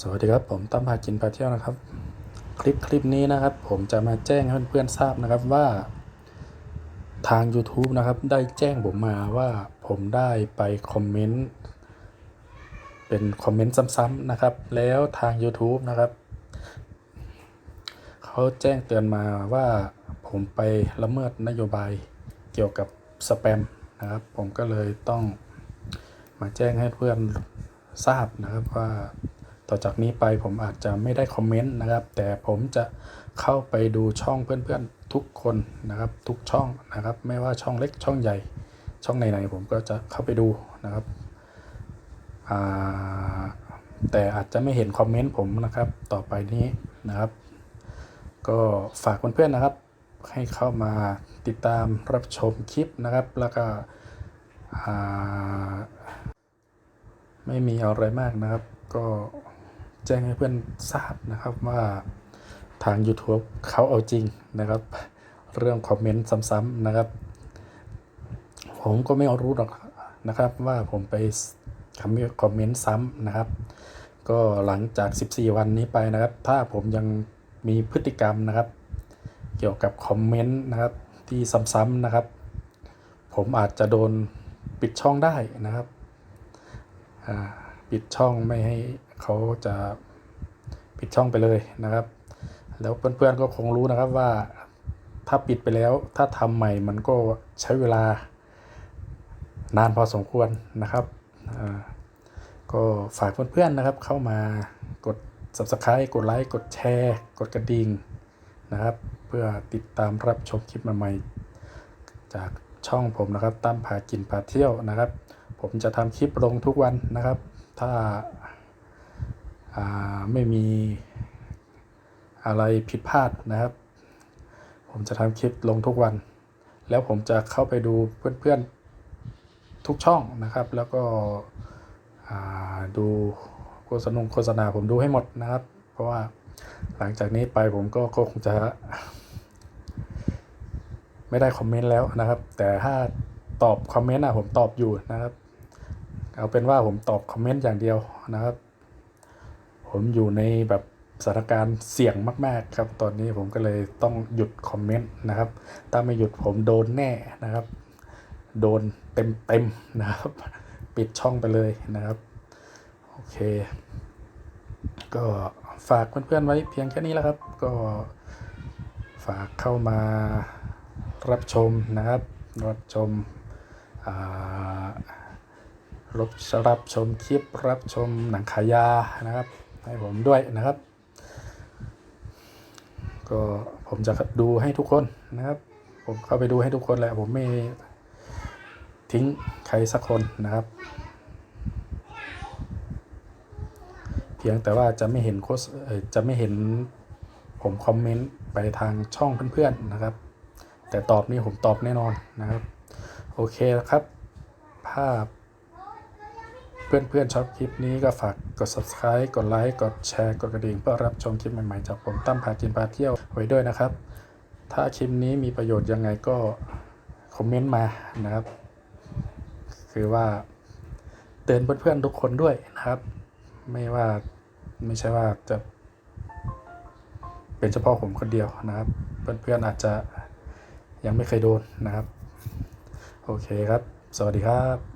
สวัสดีครับผมตั้มพากินพาเที่ยวนะครับ คลิปคลิปนี้นะครับ ผมจะมาแจ้งให้เพื่อนๆทราบนะครับว่า ทาง YouTube นะครับ ได้แจ้งผมมาว่าผมได้ไปคอมเมนต์เป็นคอมเมนต์ซ้ำๆนะครับ แล้วทาง YouTube นะครับเขาแจ้งเตือนมาว่าผมไปละเมิดนโยบายเกี่ยวกับสแปมนะครับ ผมก็เลยต้องมาแจ้งให้เพื่อนทราบนะครับว่า ต่อจากนี้ไปผมอาจจะไม่ได้คอมเมนต์นะครับ แต่ผมจะเข้าไปดูช่องเพื่อนๆทุกคนนะครับ ทุกช่องนะครับ ไม่ว่าช่องเล็กช่องใหญ่ ช่องไหนๆผมก็จะเข้าไปดูนะครับแต่อาจจะไม่เห็นคอมเมนต์ผมนะครับ ต่อไปนี้นะครับ ก็ฝากเพื่อนๆนะครับ ให้เข้ามาติดตามรับชมคลิปนะครับ แล้วก็ไม่มีอะไรมากนะครับ ก็ แจ้งให้เพื่อนทราบนะครับว่าทาง YouTube เขาเอาจริงนะครับ เรื่องคอมเมนต์ซ้ำๆนะครับ ผมก็ไม่รู้หรอกนะครับว่าผมไปคอมเมนต์ซ้ำนะครับ ก็หลังจาก 14 วันนี้ไปนะครับ ถ้าผมยังมีพฤติกรรมนะครับ เกี่ยวกับคอมเมนต์นะครับที่ซ้ำๆนะครับ ผมอาจจะโดนปิดช่องได้นะครับปิดช่องไม่ให้ เขาจะปิดช่องไปเลยนะครับ แล้วเพื่อนๆก็คงรู้นะครับว่าถ้าปิดไปแล้วถ้าทำใหม่มันก็ใช้เวลานานพอสมควรนะครับก็ฝากเพื่อนๆนะครับเข้ามากด subscribe กดไลค์กดแชร์ กดกระดิ่งนะครับ เพื่อติดตามรับชมคลิปใหม่ๆจากช่องผมนะครับตั้มพากินพาเที่ยวนะครับ ผมจะทำคลิปลงทุกวันนะครับ ถ้า ไม่มีอะไรผิดพลาดนะครับ ผมจะทำคลิปลงทุกวัน แล้วผมจะเข้าไปดูเพื่อนๆทุกช่องนะครับ แล้วก็ดูโฆษณาโฆษณาผมดูให้หมดนะครับ เพราะว่าหลังจากนี้ไปผมก็คงจะ ไม่ได้คอมเมนต์แล้วนะครับ แต่ถ้าตอบคอมเมนต์อะผมตอบอยู่นะครับ เอาเป็นว่าผมตอบคอมเมนต์อย่างเดียวนะครับ ผมอยู่ในแบบสถานการณ์เสี่ยงมาก ๆ ครับ ตอนนี้ผมก็เลยต้องหยุดคอมเมนต์นะครับ ถ้าไม่หยุดผมโดนแน่นะครับ โดนเต็มๆนะครับ ปิดช่องไปเลยนะครับ โอเค ก็ฝากเพื่อน ๆ ไว้เพียงแค่นี้แล้วครับ ก็ฝากเข้ามารับชมนะครับ รับชมอ่ารับรับชมคลิปรับชมหนังขายานะครับ ให้ผมด้วยนะครับ ก็ผมจะดูให้ทุกคนนะครับ ผมเข้าไปดูให้ทุกคนแหละผมไม่ทิ้งใครสักคนนะครับ เพียงแต่ว่าจะไม่เห็นโฆษเอ่อจะไม่เห็นผมคอมเมนต์ไปทางช่องเพื่อนๆนะครับ แต่ตอบนี่ผมตอบแน่นอนนะครับ โอเคครับ ภาพ เพื่อนๆชอบคลิปนี้ก็ฝากกด subscribe กดไลค์กดแชร์กดกระดิ่งเพื่อรับชมคลิปใหม่ๆ จากผมตั้มพากินพาเที่ยวไว้ด้วยนะครับ ถ้าคลิปนี้มีประโยชน์ยังไงก็คอมเมนต์มานะครับ คือว่าเตือนเพื่อนๆทุกคนด้วยนะครับ ไม่ว่าไม่ใช่ว่าจะ เป็นเฉพาะผมคนเดียวนะครับ เพื่อนๆอาจจะยังไม่เคยโดนนะครับ โอเคครับ สวัสดีครับ